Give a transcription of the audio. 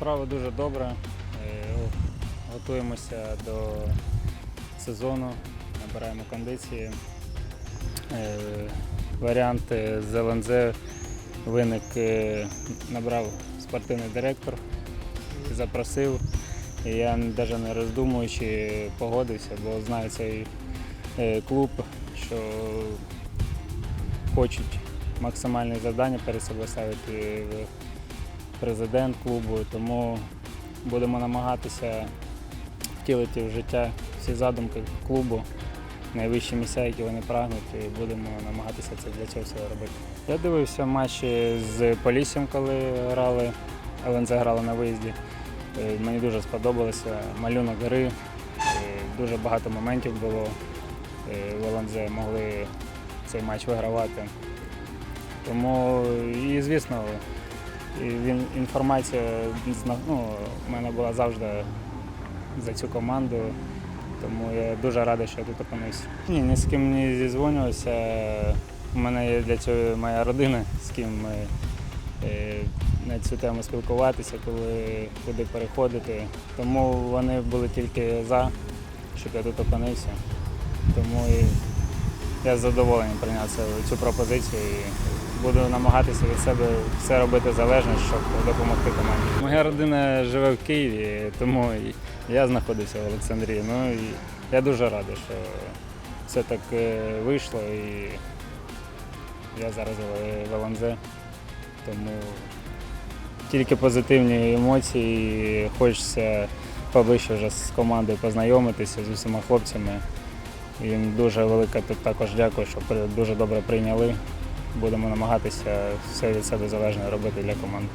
Справа дуже добра. Е, Готуємося до сезону, набираємо кондиції. Е, Варіант е, з ЛНЗ виник, набрав спортивний директор, запросив. І я навіть не роздумуючи погодився, бо знаю цей клуб, що хочуть максимальні завдання перед собою ставити президент клубу, тому будемо намагатися втілити в життя всі задумки клубу, найвищі місця, які вони прагнуть, і будемо намагатися це для цього всього робити. Я дивився матчі з Поліссям, коли грали, ЛНЗ грали на виїзді. Е, Мені дуже сподобалося малюнок гри, е, дуже багато моментів було. Е, В ЛНЗ могли цей матч вигравати. Тому і звісно, він інформація ну, в мене була завжди за цю команду, тому я дуже радий, що я тут опинився. Ні, ні з ким не зізвонювався. У мене є для цього моя родина, з ким ми е, на цю тему спілкуватися, коли куди переходити. Тому вони були тільки за, щоб я тут опинився. Тому і я з задоволенням цю пропозицію і буду намагатися від себе все робити залежно, щоб допомогти команді. Моя родина живе в Києві, тому я знаходився в Олександрії. Ну і я дуже радий, що все так е, вийшло і я зараз в- в ЛНЗ. Тому тільки позитивні емоції, хочеться поближче вже з командою познайомитися з усіма хлопцями. Їм дуже велике тут також дякую, що дуже добре прийняли. Будемо намагатися все від себе залежне робити для команди.